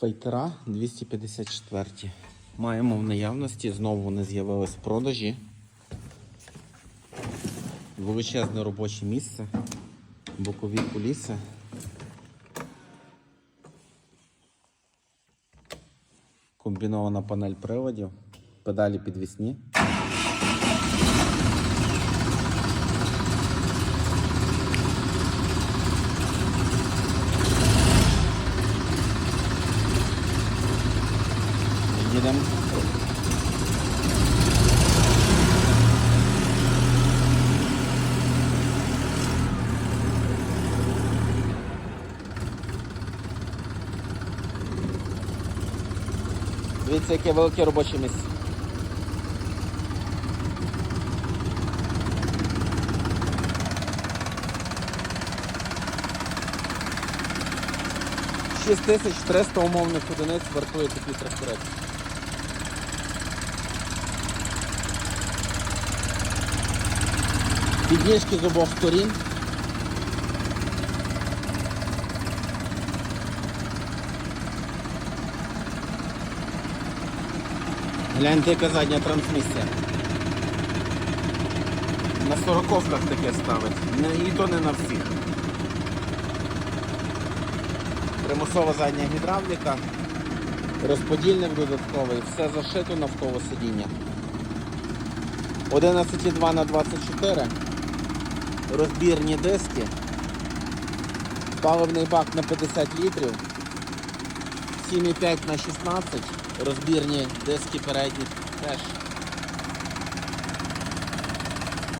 Фейтера 254. Маємо в наявності, знову вони з'явились в продажі. Величезне робоче місце, бокові куліси. Комбінована панель приводів, педалі підвісні. Їдемо. Дивіться, яке велике робоче місце. Шість тисяч 300 умовних одиниць вартує такий тракторець. Підніжки з обох сторін. Гляньте, яка задня трансмісія. На сороковках таке ставить. І то не на всіх. Примусова задня гідравліка, розподільник додатковий, все зашито навколо сидіння. 11,2 на 24 розбірні диски, паливний бак на 50 літрів, 7,5 на 16 розбірні диски передніх теж